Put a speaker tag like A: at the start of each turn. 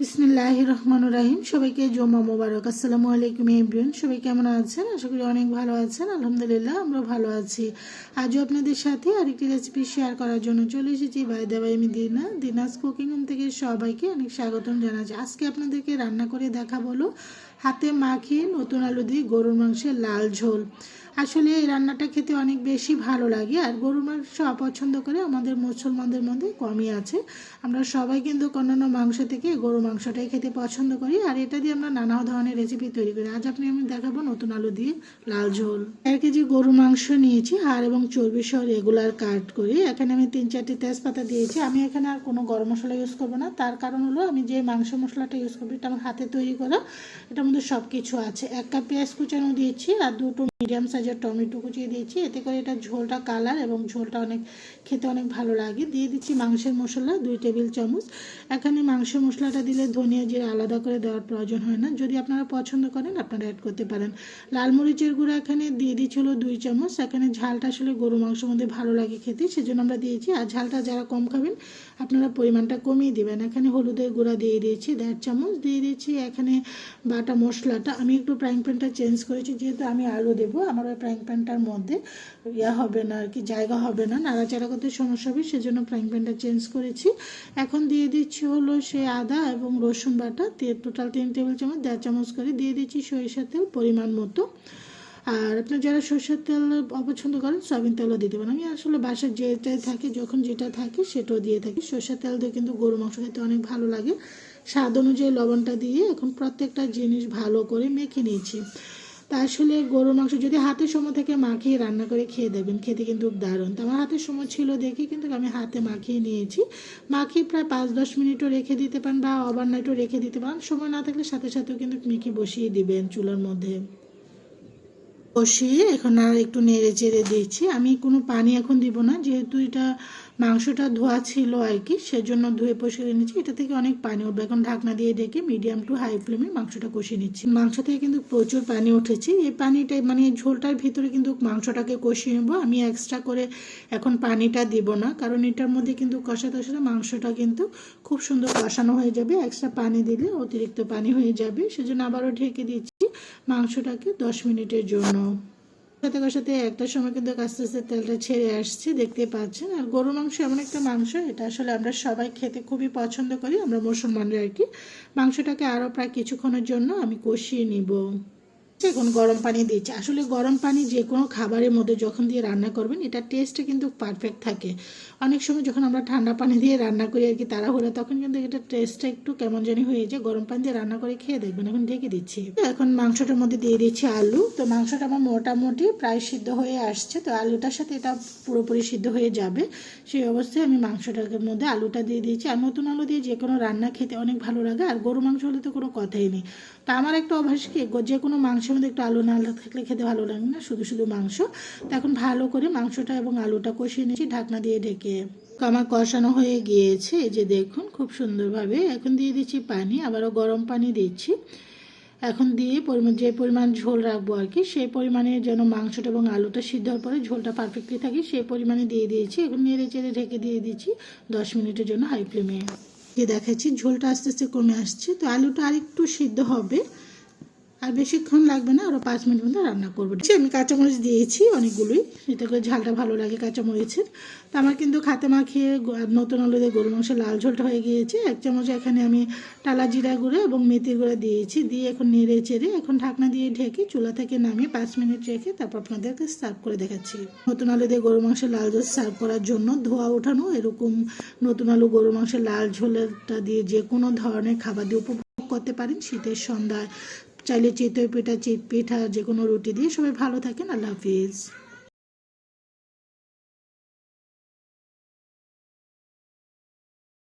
A: বিসমিল্লাহ রহমান রাহিম। সবাইকে জমা মোবারক। আসসালামু আলাইকুম এভরিওয়ান। সবাই কেমন আছেন? আশা করি অনেক ভালো আছেন। আলহামদুলিল্লাহ আমরা ভালো আছি। আজও আপনাদের সাথে আরেকটি রেসিপি শেয়ার করার জন্য চলে এসেছি বাই দেবাই আমি দিনা দিনাস কুকিং হোম থেকে সবাইকে অনেক স্বাগতম জানাচ্ছি। আজকে আপনাদেরকে রান্না করে দেখা বলো হাতে মাখিয়ে নতুন আলু দিয়ে গরুর মাংসের লাল ঝোল। আসলে এই রান্নাটা খেতে অনেক বেশি ভালো লাগে, আর গরুর মাংস অপছন্দ করে আমাদের মুসলমানদের মধ্যে কমই আছে। আমরা সবাই কিন্তু অন্যান্য মাংস থেকে গরু মাংসটাই খেতে পছন্দ করি, আর এটা দিয়ে আমরা নানা ধরনের রেসিপি তৈরি করি। আজ আপনি আমি দেখাবো নতুন আলু দিয়ে লাল ঝোল। এক কেজি গরু মাংস নিয়েছি হাড় এবং চর্বি সহ রেগুলার কাট করে এখানে আমি তিন চারটি তেজপাতা দিয়েছি। আমি এখানে আর কোনো গরম মশলা ইউজ করব না। তার কারণ হলো আমি যে মাংস মশলাটা ইউজ করব এটা আমার হাতে তৈরি করা, এটার মধ্যে সব কিছু আছে। এক কাপ পেঁয়াজ কুচানো দিয়েছি, আর দুটো মিডিয়াম সাইজের টমেটো কুচিয়ে দিয়েছি। এতে করে এটা ঝোলটা কালার এবং ঝোলটা অনেক, খেতে অনেক ভালো লাগে। দিয়ে দিচ্ছি মাংসের মশলা, দুই টেবিল চামচ। এখানে মাংসের মশলাটা দিলে ধনিয়া জিরা আলাদা করে দেওয়ার প্রয়োজন হয় না। যদি আপনারা পছন্দ করেন, আপনারা অ্যাড করতে পারেন। লাল মরিচের গুঁড়া এখানে দিয়ে দিচ্ছিল দুই চামচ। এখানে ঝালটা আসলে গরু মাংসের মধ্যে ভালো লাগে খেতে, সেজন্য আমরা দিয়েছি। আর ঝালটা যারা কম খাবেন, আপনারা পরিমাণটা কমিয়ে দেবেন। এখানে হলুদের গুঁড়া দিয়ে দিয়েছি দেড় চামচ। দিয়ে দিয়েছি এখানে বাটা মশলাটা। আমি একটু ফ্রাইং প্যানটা চেঞ্জ করেছি, যেহেতু আমি আলু দেবো। আমার ওই ফ্রাইং প্যানটার মধ্যে ইয়া হবে না আর কি, জায়গা হবে না, নাড়াচাড়া করতে সমস্যা হবে, সেজন্য ফ্রাইং প্যানটা চেঞ্জ করেছি। এখন দিয়ে দিচ্ছি হলো সে আদা এবং রসুন বাটা টোটাল তিন টেবিল চামচ, দেড় চামচ করে দিয়ে দিচ্ছি সরিষার তেল পরিমাণ মতো। আর আপনার যারা সরষের তেল অপছন্দ করেন, সয়াবিন তেলও দিতে পারেন। আমি আসলে বাসার যেটাই থাকে, যখন যেটা থাকে, সেটাও দিয়ে থাকি। সরষের তেল দিয়ে কিন্তু গরু মাংস খেতে অনেক ভালো লাগে। স্বাদ অনুযায়ী লবণটা দিয়ে এখন প্রত্যেকটা জিনিস ভালো করে মেখে নিয়েছি। তা আসলে গরু মাংস যদি হাতে সময় থেকে মাখিয়ে রান্না করে খেয়ে দেবেন খেতে কিন্তু দারুণ। তো আমার হাতে সময় ছিল দেখে কিন্তু আমি হাতে মাখিয়ে নিয়েছি। মাখিয়ে প্রায় পাঁচ দশ মিনিটও রেখে দিতে পারেন বা ওভারনাইটও রেখে দিতে পারেন। সময় না থাকলে সাথে সাথেও কিন্তু মেখে বসিয়ে দিবেন চুলার মধ্যে। বসিয়ে এখন আর একটু নেড়ে চেড়ে দিয়েছি। আমি কোনো পানি এখন দিব না, যেহেতু এটা মাংসটা ধোয়া ছিল আর কি, সেজন্য ধুয়ে পরিষ্কার নিচ্ছি এটা থেকে অনেক পানি উঠবে। এখন ঢাকনা দিয়ে ডেকে মিডিয়াম টু হাই ফ্লেমে মাংসটা কষিয়ে নিচ্ছি। মাংস থেকে কিন্তু প্রচুর পানি উঠেছে। এই পানিটা মানে ঝোলটার ভিতরে কিন্তু মাংসটাকে কষিয়ে নেব। আমি এক্সট্রা করে এখন পানিটা দিব না, কারণ এটার মধ্যে কিন্তু কষাতে কষাতে মাংসটা কিন্তু খুব সুন্দর কষানো হয়ে যাবে। এক্সট্রা পানি দিলে অতিরিক্ত পানি হয়ে যাবে। সেজন্য আবারও ঢেকে দিচ্ছি। মাংসটাকে দশ মিনিটের জন্য। সাথে সাথে একটা সময় কিন্তু আস্তে আস্তে তেলটা ছেড়ে আসছে, দেখতে পাচ্ছেন। আর গরু মাংস এমন একটা মাংস, এটা আসলে আমরা সবাই খেতে খুবই পছন্দ করি, আমরা মুসলমানরা আর কি। মাংসটাকে আরও প্রায় কিছুক্ষণের জন্য আমি কষিয়ে নিব। এখন গরম পানি দিচ্ছি। আসলে গরম পানি যে কোনো খাবারের মধ্যে যখন দিয়ে রান্না করবেন, এটা টেস্টটা কিন্তু পারফেক্ট থাকে। অনেক সময় যখন আমরা ঠান্ডা পানি দিয়ে রান্না করি আর কি তাড়াহুড়ো, তখন কিন্তু এটা টেস্টটা একটু কেমন জানি হয়ে যায়। গরম পানি দিয়ে রান্না করে খেয়ে দেখবেন। এখন ঢেকে দিচ্ছি। এখন মাংসটার মধ্যে দিয়ে দিচ্ছি আলু। তো মাংসটা আমার মোটামুটি প্রায় সিদ্ধ হয়ে আসছে। তো আলুটার সাথে এটা পুরোপুরি সিদ্ধ হয়ে যাবে। সেই অবস্থায় আমি মাংসটার মধ্যে আলুটা দিয়ে দিয়েছি আর নতুন আলু দিয়ে যে কোনো রান্না খেতে অনেক ভালো লাগে। আর গরু মাংস হলে তো কোনো কথাই নেই। তা আমার একটা অভ্যাস কি? যে কোনো মাংসের মধ্যে একটু আলু না থাকলে খেতে ভালো লাগে না, শুধু শুধু মাংস। তো এখন ভালো করে মাংসটা এবং আলুটা কষিয়ে নিয়েছি, ঢাকনা দিয়ে ঢেকে। আমার কষানো হয়ে গিয়েছে যে দেখুন খুব সুন্দরভাবে। এখন দিয়ে দিচ্ছি পানি, আবারও গরম পানি দিচ্ছি। এখন দিয়ে পরিমাণ, যে পরিমাণ ঝোল রাখব আর কি, সেই পরিমাণে যেন মাংসটা এবং আলুটা সিদ্ধ হওয়ার পরে ঝোলটা পারফেক্টলি থাকে, সেই পরিমাণে দিয়ে দিয়েছি। এখন নেড়ে চেড়ে ঢেকে দিয়ে দিচ্ছি দশ মিনিটের জন্য হাই ফ্লেমে। দিয়ে দেখাচ্ছি, ঝোলটা আস্তে আস্তে কমে আসছে। তো আলুটা আরেকটু সিদ্ধ হবে। আর বেশিক্ষণ লাগবে না আরও পাঁচ মিনিট মধ্যে রান্না করব। আমি কাঁচামরিচ দিয়েছি অনেকগুলোই এতে করে ঝালটা ভালো লাগে কাঁচামরিচের। তো আমার কিন্তু খাতে মাখিয়ে নতুন আলু দিয়ে গরু মাংসের লাল ঝোলটা হয়ে গিয়েছে। এক চামচ এখানে আমি টালা জিরা গুঁড়ো এবং মেথি গুঁড়ো দিয়েছি, দিয়ে এখন নেড়ে চেড়ে এখন ঢাকনা দিয়ে ঢেকে চুলা থেকে নামিয়ে পাঁচ মিনিট রেখে তারপর আপনাদেরকে সার্ভ করে দেখাচ্ছি। নতুন আলু দিয়ে গরু মাংসের লাল ঝোল সার্ভ করার জন্য ধোয়া ওঠানো, এরকম নতুন আলু গরু মাংসের লাল ঝোলেরটা দিয়ে যে কোনো ধরনের খাবার দিয়ে উপভোগ করতে পারেন শীতের সন্ধ্যায়। চাইলে চিতই পিঠা চিট পিঠা যে কোনো রুটি দিয়ে সবাই ভালো থাকেন। আল্লাহ হাফিজ।